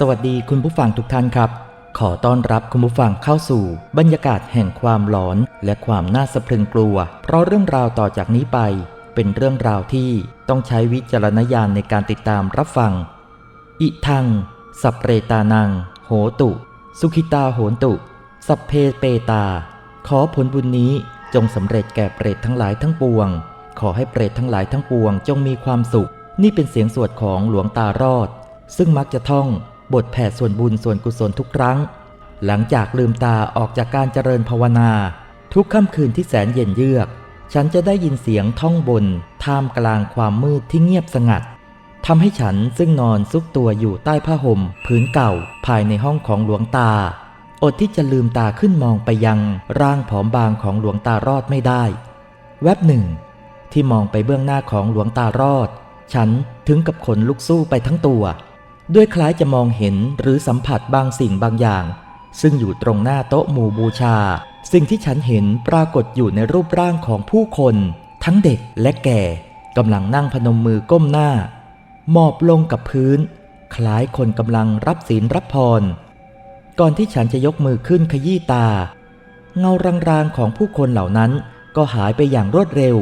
สวัสดีคุณผู้ฟังทุกท่านครับ ขอต้อนรับคุณผู้ฟังเข้าสู่ บรรยากาศแห่งความหลอน และความน่าสะพรึงกลัว เพราะเรื่องราวต่อจากนี้ไป เป็นเรื่องราวที่ต้องใช้วิจารณญาณในการติดตามรับฟัง อิทัง สัพเรตานัง โหตุ สุขิตาโหนตุ สัพเพเปตา ขอผลบุญนี้จงสำเร็จแก่เปรตทั้งหลายทั้งปวง ขอให้เปรตทั้งหลายทั้งปวง จงมีความสุข นี่เป็นเสียงสวดของหลวงตารอด ซึ่งมักจะท่อง บทแผ่ส่วนบุญส่วนกุศลทุกครั้ง หลังจากลืมตาออกจากการเจริญภาวนา ทุกค่ำคืนที่แสนเย็นเยือก ฉันจะได้ยินเสียงท่องบน ท่ามกลางความมืดที่เงียบสงัดทำให้ฉันซึ่งนอนซุกตัวอยู่ใต้ผ้าห่มผืนเก่าภายในห้องของหลวงตา อดที่จะลืมตาขึ้นมองไปยังร่างผอมบางของหลวงตารอดไม่ได้ แวบหนึ่ง ที่มองไปเบื้องหน้าของหลวงตารอด ฉันถึงกับขนลุกสู้ไปทั้งตัว ด้วยคล้ายจะมองเห็นหรือสัมผัสบางสิ่งบางอย่าง ซึ่งอยู่ตรงหน้าโต๊ะหมู่บูชา สิ่งที่ฉันเห็นปรากฏอยู่ในรูปร่างของผู้คน ทั้งเด็กและแก่กำลังนั่งพนมมือก้มหน้า หมอบลงกับพื้น คล้ายคนกำลังรับศีลรับพร ก่อนที่ฉันจะยกมือขึ้นขยี้ตา เงารางๆของผู้คนเหล่านั้นก็หายไปอย่างรวดเร็ว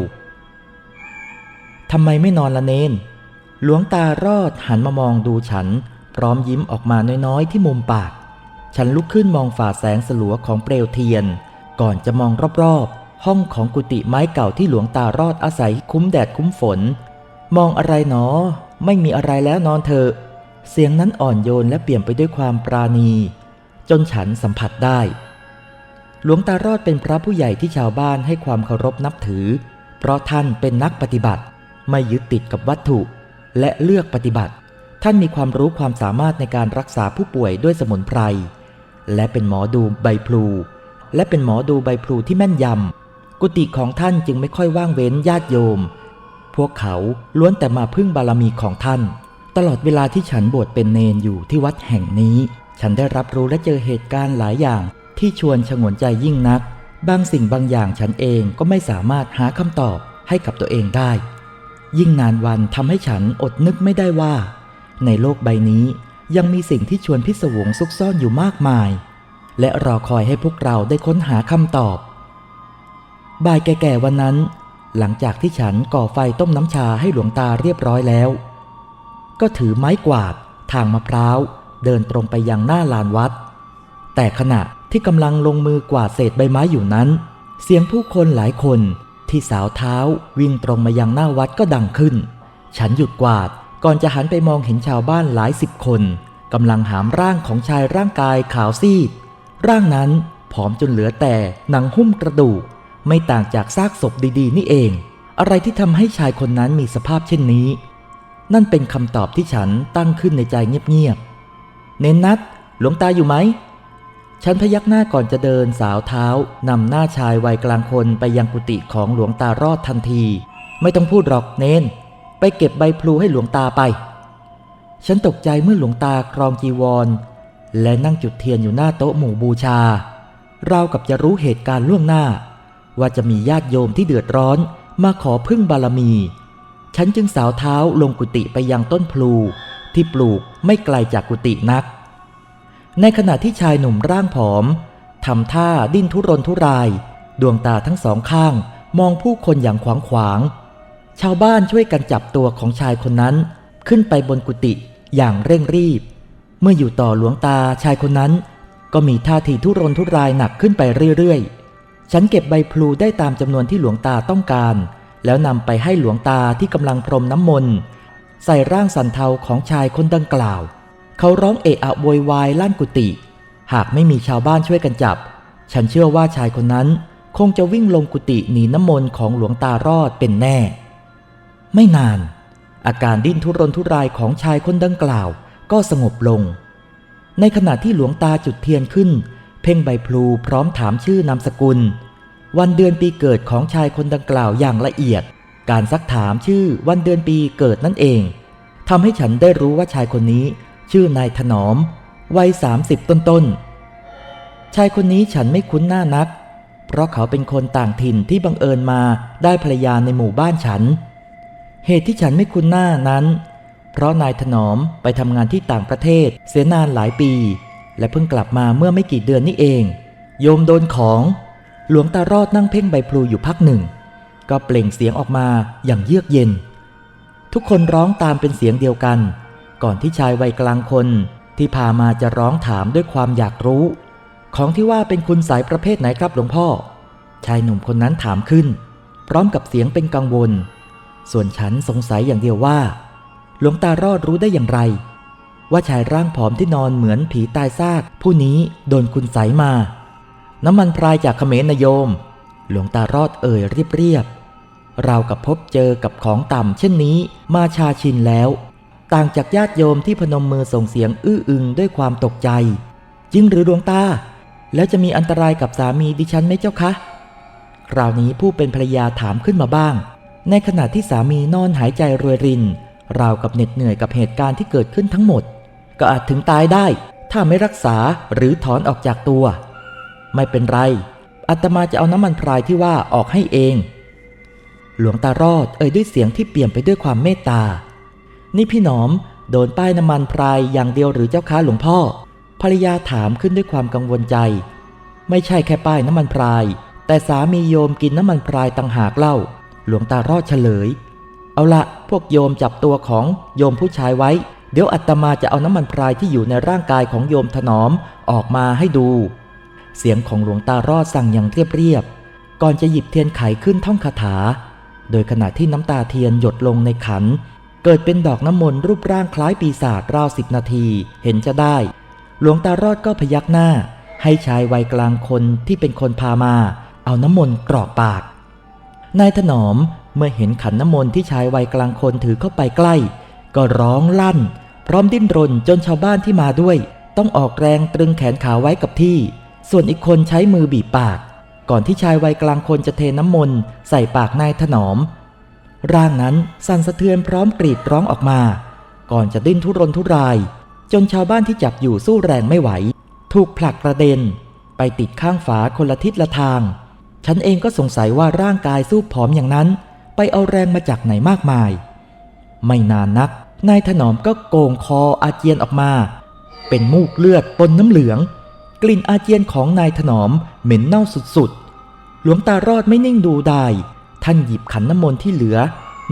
ทำไมไม่นอนละเนน หลวงตารอดหันมามองดูฉัน พร้อมยิ้มออกมาน้อยๆที่มุมปาก ฉันลุกขึ้นมองฝ่าแสงสลัวของเปลวเทียน ก่อนจะมองรอบๆ ห้องของกุฏิไม้เก่าที่หลวงตารอดอาศัยคุ้มแดดคุ้มฝน มองอะไรหนอ ไม่มีอะไรแล้วนอนเถอะเสียงนั้นอ่อนโยนและเปลี่ยมไปด้วยความปราณี จนฉันสัมผัสได้ หลวงตารอดเป็นพระผู้ใหญ่ที่ชาวบ้านให้ความเคารพนับถือ เพราะท่านเป็นนักปฏิบัติ ไม่ยึดติดกับวัตถุ และเลือกปฏิบัติ ท่านมีความรู้ความสามารถในการรักษาผู้ป่วยด้วยสมุนไพร และเป็นหมอดูใบพลู และเป็นหมอดูใบพลูที่แม่นยำ กุฏิของท่านจึงไม่ค่อยว่างเว้นญาติโยม พวกเขาล้วนแต่มาพึ่งบารมีของท่าน ตลอดเวลาที่ฉันบวชเป็นเนนอยู่ที่วัดแห่งนี้ ฉันได้รับรู้และเจอเหตุการณ์หลายอย่างที่ชวนฉงนใจยิ่งนัก บางสิ่งบางอย่างฉันเองก็ไม่สามารถหาคำตอบให้กับตัวเองได้ ยิ่งนานวันทำให้ฉันอดนึกไม่ได้ว่า ในโลกใบนี้ยังมีสิ่งที่ชวนพิศวงซุกซ่อนอยู่มากมาย และรอคอยให้พวกเราได้ค้นหาคำตอบ บ่ายแก่ๆวันนั้น หลังจากที่ฉันก่อไฟต้มน้ำชาให้หลวงตาเรียบร้อยแล้ว ก็ถือไม้กวาด ทางมะพร้าว เดินตรงไปยังหน้าลานวัด แต่ขณะที่กำลังลงมือกวาดเศษใบไม้อยู่นั้น เสียงผู้คนหลายคน ที่สาวเท้าวิ่งตรงมายังหน้าวัดก็ดังขึ้น ฉันหยุดกวาดก่อนจะหันไปมองเห็นชาวบ้านหลายสิบคนกำลังหามร่างของชายร่างกายขาวซีด ร่างนั้นผอมจนเหลือแต่หนังหุ้มกระดูก ไม่ต่างจากซากศพดีๆ นี่เอง อะไรที่ทำให้ชายคนนั้นมีสภาพเช่นนี้ นั่นเป็นคำตอบที่ฉันตั้งขึ้นในใจเงียบๆ เน้นนัดหลวงตาอยู่ไหม ฉันพยักหน้าก่อนจะเดินสาวเท้านำหน้าชายวัยกลางคนไปยังกุฏิของหลวงตารอดทันที ไม่ต้องพูดหรอกเน้น ไปเก็บใบพลูให้หลวงตาไป ฉันตกใจเมื่อหลวงตาครองจีวร และนั่งจุดเทียนอยู่หน้าโต๊ะหมู่บูชา เรากับจะรู้เหตุการณ์ล่วงหน้า ว่าจะมีญาติโยมที่เดือดร้อนมาขอพึ่งบารมี ฉันจึงสาวเท้าลงกุฏิไปยังต้นพลูที่ปลูกไม่ไกลจากกุฏินัก ในขณะที่ชายหนุ่มร่างผอมทำท่าดิ้นทุรนทุราย ดวงตาทั้งสองข้าง มองผู้คนอย่างขวางขวาง ชาวบ้านช่วยกันจับตัวของชายคนนั้น ขึ้นไปบนกุฏิอย่างเร่งรีบ เมื่ออยู่ต่อหลวงตาชายคนนั้น ก็มีท่าทีทุรนทุรายหนักขึ้นไปเรื่อยๆ ฉันเก็บใบพลูได้ตามจำนวนที่หลวงตาต้องการ แล้วนำไปให้หลวงตาที่กำลังพรมน้ำมนต์ใส่ร่างสันเทาของชายคนดังกล่าว เขาร้องเอะอะโวยวายลั่นกุฏิหากไม่มีชาวบ้านช่วยกันจับ ฉันเชื่อว่าชายคนนั้นคงจะวิ่งลงกุฏิหนีน้ำมนต์ของหลวงตารอดเป็นแน่ ไม่นาน อาการดิ้นทุรนทุรายของชายคนดังกล่าวก็สงบลง ในขณะที่หลวงตาจุดเทียนขึ้น เพ่งใบพลูพร้อมถามชื่อนามสกุล วันเดือนปีเกิดของชายคนดังกล่าวอย่างละเอียด การซักถามชื่อวันเดือนปีเกิดนั่นเองทำให้ฉันได้รู้ว่าชายคนนี้ ชื่อนายถนอม วัยสามสิบต้นๆ ชายคนนี้ฉันไม่คุ้นหน้านัก เพราะเขาเป็นคนต่างถิ่นที่บังเอิญมาได้ภรรยาในหมู่บ้านฉัน เหตุที่ฉันไม่คุ้นหน้านั้น เพราะนายถนอมไปทำงานที่ต่างประเทศเสียนานหลายปี และเพิ่งกลับมาเมื่อไม่กี่เดือนนี้เอง โยมโดนของ หลวงตารอดนั่งเพ่งใบพลูอยู่พักหนึ่ง ก็เปล่งเสียงออกมาอย่างเยือกเย็น ทุกคนร้องตามเป็นเสียงเดียวกัน ก่อนที่ชายวัยกลางคนที่พามาจะร้องถามด้วยความอยากรู้ ของที่ว่าเป็นคุณสายประเภทไหนครับหลวงพ่อ ชายหนุ่มคนนั้นถามขึ้น พร้อมกับเสียงเป็นกังวล ส่วนฉันสงสัยอย่างเดียวว่า หลวงตารอดรู้ได้อย่างไร ว่าชายร่างผอมที่นอนเหมือนผีตายซาก ผู้นี้โดนคุณใสยมา น้ำมันพรายจากเขมรนายโยม หลวงตารอดเอ่ยเรียบๆเรากับพบเจอกับของต่ำเช่นนี้มาชาชินแล้ว ต่างจากญาติโยมที่พนมมือส่งเสียงอื้ออึงด้วยความตกใจ จริงหรือดวงตา แล้วจะมีอันตรายกับสามีดิฉันไหมเจ้าคะ คราวนี้ผู้เป็นภรรยาถามขึ้นมาบ้าง ในขณะที่สามีนอนหายใจรวยริน ราวกับเหน็ดเหนื่อยกับเหตุการณ์ที่เกิดขึ้นทั้งหมด ก็อาจถึงตายได้ ถ้าไม่รักษาหรือถอนออกจากตัว ไม่เป็นไรอาตมาจะเอาน้ำมันพรายที่ว่าออกให้เอง หลวงตารอดเอ่ยด้วยเสียงที่เปี่ยมไปด้วยความเมตตา นี่พี่หนอม โดนป้ายน้ำมันพรายอย่างเดียวหรือเจ้าค้าหลวงพ่อ ภรรยาถามขึ้นด้วยความกังวลใจ ไม่ใช่แค่ป้ายน้ำมันพราย แต่สามีโยมกินน้ำมันพรายต่างหากเล่า หลวงตารอดเฉลย เอาละพวกโยมจับตัวของโยมผู้ชายไว้ เดี๋ยวอัตมาจะเอาน้ำมันพรายที่อยู่ในร่างกายของโยมถนอมออกมาให้ดู เสียงของหลวงตารอดสั่งอย่างเรียบๆก่อนจะหยิบเทียนไขขึ้นท่องคาถา โดยขณะที่น้ำตาเทียนหยดลงในขัน เกิดเป็นดอกน้ำมนต์รูปร่างคล้ายปีศาจราวสิบนาที เห็นจะได้ หลวงตารอดก็พยักหน้า ให้ชายวัยกลางคนที่เป็นคนพามา เอาน้ำมนต์กรอกปาก นายถนอมเมื่อเห็นขันน้ำมนต์ที่ชายวัยกลางคนถือเข้าไปใกล้ ก็ร้องลั่น พร้อมดิ้นรนจนชาวบ้านที่มาด้วย ต้องออกแรงตรึงแขนขาไว้กับที่ ส่วนอีกคนใช้มือบีบปาก ก่อนที่ชายวัยกลางคนจะเทน้ำมนต์ใส่ปากนายถนอม ร่างนั้นสั่นสะเทือนพร้อมกรีดร้องออกมา ก่อนจะดิ้นทุรนทุราย จนชาวบ้านที่จับอยู่สู้แรงไม่ไหว ถูกผลักกระเด็น ไปติดข้างฝาคนละทิศละทาง ฉันเองก็สงสัยว่าร่างกายสู้ผอมอย่างนั้น ไปเอาแรงมาจากไหนมากมาย ไม่นานนัก นายถนอมก็โกงคออาเจียนออกมา เป็นมูกเลือดปนน้ำเหลือง กลิ่นอาเจียนของนายถนอมเหม็นเน่าสุดๆ หลวงตารอดไม่นิ่งดูได้ ท่านหยิบขันน้ำมนต์ที่เหลือ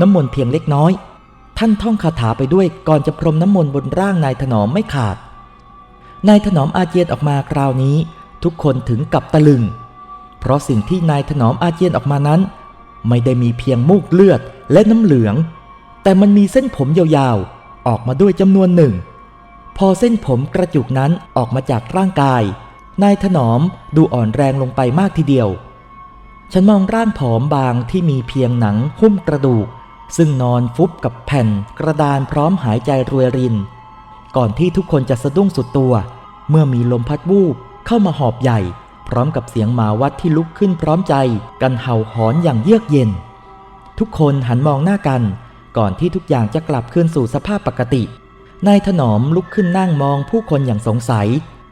น้ำมนต์เพียงเล็กน้อย ท่านท่องคาถาไปด้วยก่อนจะพรมน้ำมนต์บนร่างนายถนอมไม่ขาด นายถนอมอาเจียนออกมาคราวนี้ ทุกคนถึงกับตะลึง เพราะสิ่งที่นายถนอมอาเจียนออกมานั้น ไม่ได้มีเพียงมูกเลือดและน้ำเหลือง แต่มันมีเส้นผมยาวๆ ออกมาด้วยจำนวนหนึ่ง พอเส้นผมกระจุกนั้นออกมาจากร่างกาย นายถนอมดูอ่อนแรงลงไปมากทีเดียว ฉันมองร่างผอมบางที่มีเพียงหนังหุ้มกระดูก ซึ่งนอนฟุบกับแผ่นกระดานพร้อมหายใจรวยริน ก่อนที่ทุกคนจะสะดุ้งสุดตัว เมื่อมีลมพัดวูบเข้ามาหอบใหญ่ พร้อมกับเสียงหมาวัดที่ลุกขึ้นพร้อมใจกันเห่าหอนอย่างเยือกเย็น ทุกคนหันมองหน้ากัน ก่อนที่ทุกอย่างจะกลับคืนสู่สภาพปกตินายถนอมลุกขึ้นนั่งมองผู้คนอย่างสงสัย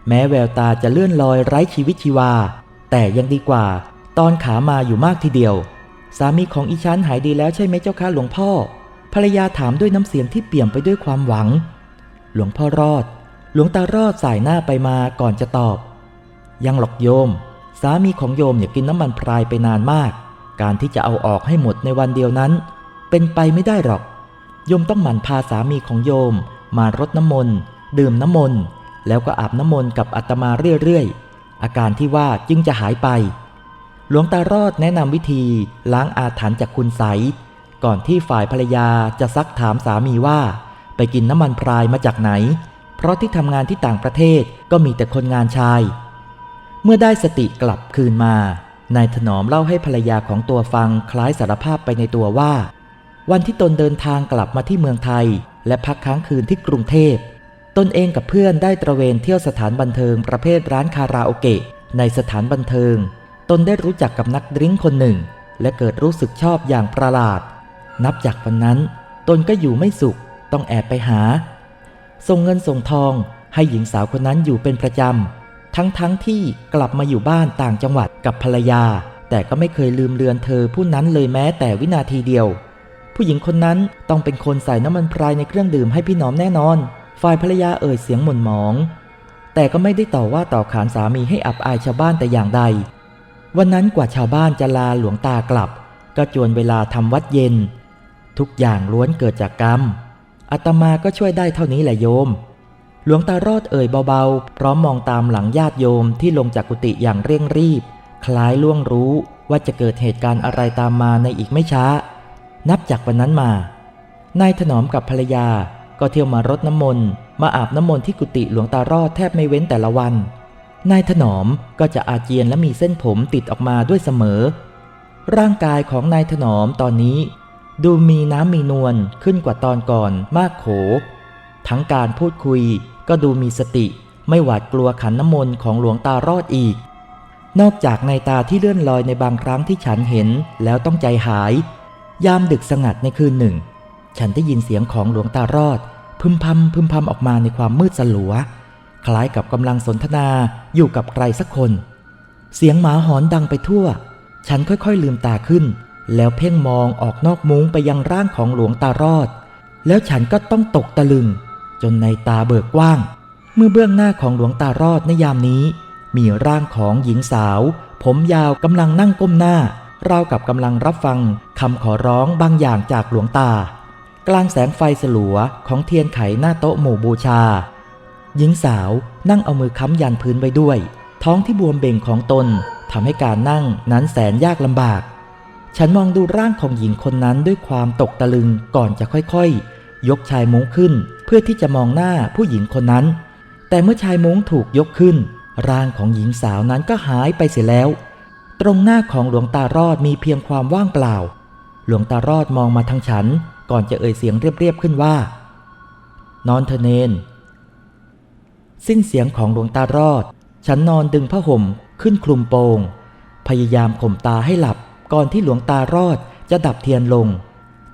แม้แววตาจะเลื่อนลอยไร้ชีวิตชีวา แต่ยังดีกว่า ตอนขามาอยู่มากทีเดียว สามีของอีฉันหายดีแล้วใช่ไหมเจ้าคะหลวงพ่อ ภรรยาถามด้วยน้ำเสียงที่เปี่ยมไปด้วยความหวัง หลวงพ่อรอด หลวงตารอดสายหน้าไปมาก่อนจะตอบ ยังหรอกโยม สามีของโยมเนี่ยกินน้ำมันพรายไปนานมาก การที่จะเอาออกให้หมดในวันเดียวนั้น เป็นไปไม่ได้หรอก โยมต้องหมั่นพาสามีของโยม มารดน้ำมนต์ดื่มน้ำมนต์แล้วก็อาบน้ำมนต์กับอาตมาเรื่อยๆอาการที่ว่าจึงจะหายไป หลวงตารอดแนะนำวิธีล้างอาถรรพ์จากคุณใสก่อนที่ฝ่ายภรรยาจะซักถามสามีว่า ไปกินน้ำมันพรายมาจากไหน เพราะที่ทำงานที่ต่างประเทศก็มีแต่คนงานชาย เมื่อได้สติกลับคืนมา นายถนอมเล่าให้ภรรยาของตัวฟังคล้ายสารภาพไปในตัวว่า วันที่ตนเดินทางกลับมาที่เมืองไทย และพักค้างคืนที่กรุงเทพ ตนเองกับเพื่อนได้ตระเวนเที่ยวสถานบันเทิงประเภทร้านคาราโอเกะในสถานบันเทิง ตนได้รู้จักกับนักดริ้งคนหนึ่ง และเกิดรู้สึกชอบอย่างประหลาด นับจากวันนั้น ตนก็อยู่ไม่สุข ต้องแอบไปหา ส่งเงินส่งทองให้หญิงสาวคนนั้นอยู่เป็นประจำ ทั้งๆทที่กลับมาอยู่บ้านต่างจังหวัดกับภรรยา แต่ก็ไม่เคยลืมเลือนเธอผู้นั้นเลยแม้แต่วินาทีเดียว ผู้หญิงคนนั้นต้องเป็นคนใส่น้ำมันพรายในเครื่องดื่มให้พี่น้อมแน่นอน ฝ่ายภรรยาเอ่ยเสียงหม่นหมอง แต่ก็ไม่ได้ต่อว่าต่อขานสามีให้อับอายชาวบ้านแต่อย่างใด วันนั้นกว่าชาวบ้านจะลาหลวงตากลับ ก็จวนเวลาทำวัดเย็น ทุกอย่างล้วนเกิดจากกรรมอาตมาก็ช่วยได้เท่านี้แหละโยม หลวงตารอดเอ่ยเบาๆ พร้อมมองตามหลังญาติโยมที่ลงจากกุฏิอย่างเร่งรีบ คล้ายล่วงรู้ว่าจะเกิดเหตุการณ์อะไรตามมาในอีกไม่ช้า นับจากวันนั้นมานายถนอมกับภรรยา ก็เที่ยวมารดน้ำมนต์มาอาบน้ำมนต์ที่กุฏิหลวงตารอดแทบไม่เว้นแต่ละวัน นายถนอมก็จะอาเจียนและมีเส้นผมติดออกมาด้วยเสมอ ร่างกายของนายถนอมตอนนี้ ดูมีน้ำมีนวลขึ้นกว่าตอนก่อนมากโข ทั้งการพูดคุยก็ดูมีสติไม่หวาดกลัวขันน้ำมนต์ของหลวงตารอดอีก นอกจากในตาที่เลื่อนลอยในบางครั้งที่ฉันเห็นแล้วต้องใจหาย ยามดึกสงัดในคืนหนึ่ง ฉันได้ยินเสียงของหลวงตารอดพึมพำพึมพำออกมาในความมืดสลัว คล้ายกับกำลังสนทนาอยู่กับใครสักคน เสียงหมาหอนดังไปทั่ว ฉันค่อยๆลืมตาขึ้น แล้วเพ่งมองออกนอกมุ้งไปยังร่างของหลวงตารอด แล้วฉันก็ต้องตกตะลึง จนในตาเบิกกว้าง เมื่อเบื้องหน้าของหลวงตารอดในยามนี้ มีร่างของหญิงสาว ผมยาวกำลังนั่งก้มหน้าราวกับกำลังรับฟังคำขอร้องบางอย่างจากหลวงตา กลางแสงไฟสลัวของเทียนไขหน้าโต๊ะหมู่บูชา หญิงสาวนั่งเอามือค้ำยันพื้นไว้ด้วย ท้องที่บวมเบ่งของตนทำให้การนั่งนั้นแสนยากลำบาก ฉันมองดูร่างของหญิงคนนั้นด้วยความตกตะลึงก่อนจะค่อยๆ ยกชายมุ้งขึ้น เพื่อที่จะมองหน้าผู้หญิงคนนั้น แต่เมื่อชายมุ้งถูกยกขึ้น ร่างของหญิงสาวนั้นก็หายไปเสียแล้ว ตรงหน้าของหลวงตารอดมีเพียงความว่างเปล่า หลวงตารอดมองมาทางฉัน ก่อนจะเอ่ยเสียงเรียบๆขึ้นว่า นอนเถอเนน สิ้นเสียงของหลวงตารอด ฉันนอนดึงผ้าห่มขึ้นคลุมโปง พยายามข่มตาให้หลับก่อนที่หลวงตารอดจะดับเทียนลง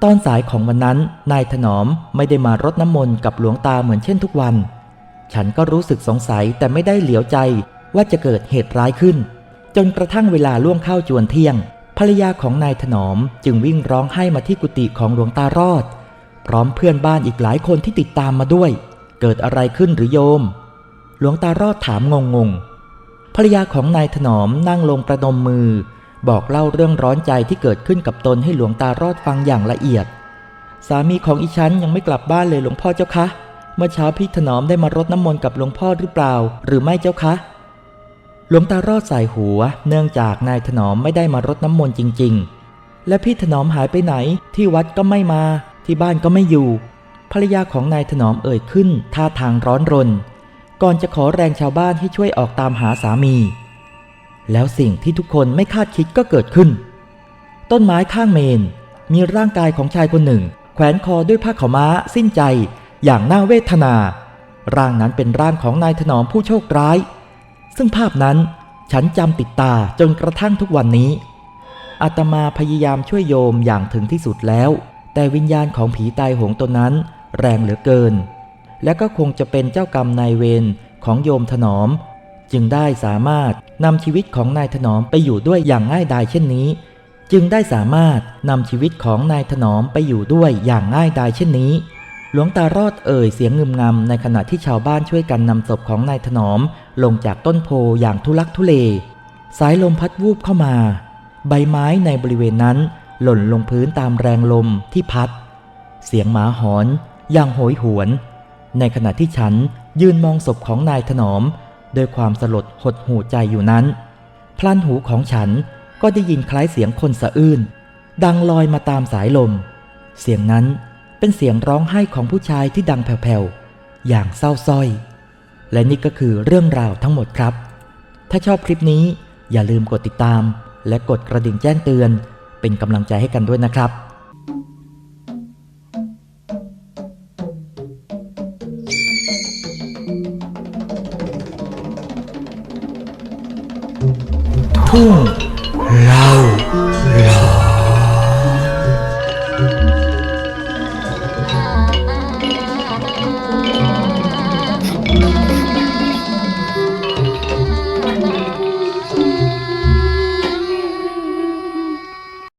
ตอนสายของวันนั้นนายถนอมไม่ได้มารดน้ำมนต์กับหลวงตาเหมือนเช่นทุกวัน ฉันก็รู้สึกสงสัยแต่ไม่ได้เหลียวใจว่าจะเกิดเหตุร้ายขึ้น จนกระทั่งเวลาล่วงเข้าจวนเที่ยง ภรรยาของนายถนอมจึงวิ่งร้องไห้มาที่กุฏิของหลวงตารอด พร้อมเพื่อนบ้านอีกหลายคนที่ติดตามมาด้วย เกิดอะไรขึ้นหรือโยม หลวงตารอดถามงงงภรรยาของนายถนอมนั่งลงประนมมือ บอกเล่าเรื่องร้อนใจที่เกิดขึ้นกับตนให้หลวงตารอดฟังอย่างละเอียด สามีของอีฉันยังไม่กลับบ้านเลยหลวงพ่อเจ้าคะ เมื่อเช้าพี่ถนอมได้มารดน้ำมนต์กับหลวงพ่อหรือเปล่า หรือไม่เจ้าคะ หลวงตารอดใส่หัว เนื่องจากนายถนอมไม่ได้มารดน้ำมนต์จริง ๆ และพี่ถนอมหายไปไหน ที่วัดก็ไม่มา ที่บ้านก็ไม่อยู่ ภรรยาของนายถนอมเอ่ยขึ้นท่าทางร้อนรน ก่อนจะขอแรงชาวบ้านให้ช่วยออกตามหาสามี แล้วสิ่งที่ทุกคนไม่คาดคิดก็เกิดขึ้น ต้นไม้ข้างเมน มีร่างกายของชายคนหนึ่ง แขวนคอด้วยผ้าขาวม้า สิ้นใจ อย่างน่าเวทนา ร่างนั้นเป็นร่างของนายถนอมผู้โชคร้าย ซึ่งภาพนั้นฉันจำติดตาจนกระทั่งทุกวันนี้ อาตมาพยายามช่วยโยมอย่างถึงที่สุดแล้ว แต่วิญญาณของผีตายโหงตนนั้น แรงเหลือเกิน และก็คงจะเป็นเจ้ากรรมนายเวรของโยมถนอม จึงได้สามารถนำชีวิตของนายถนอมไปอยู่ด้วยอย่างง่ายดายเช่นนี้ จึงได้สามารถนำชีวิตของนายถนอมไปอยู่ด้วยอย่างง่ายดายเช่นนี้ หลวงตารอดเอ่ยเสียงงึมงำในขณะที่ชาวบ้านช่วยกันนำศพของนายถนอม ลงจากต้นโพอย่างทุลักทุเล สายลมพัดวูบเข้ามา ใบไม้ในบริเวณนั้น หล่นลงพื้นตามแรงลมที่พัด เสียงหมาหอนอย่างโหยหวน ในขณะที่ฉันยืนมองศพของนายถนอมด้วยความสลดหดหูใจอยู่นั้น พลันหูของฉันก็ได้ยินคล้ายเสียงคนสะอื้น ดังลอยมาตามสายลม เสียงนั้นเป็นเสียงร้องไห้ของผู้ชายที่ดังแผ่วๆ อย่างเศร้าส้อย และนี่ก็คือเรื่องราวทั้งหมดครับ ถ้าชอบคลิปนี้อย่าลืมกดติดตาม และกดกระดิ่งแจ้งเตือน เป็นกำลังใจให้กันด้วยนะครับ ทุ่ง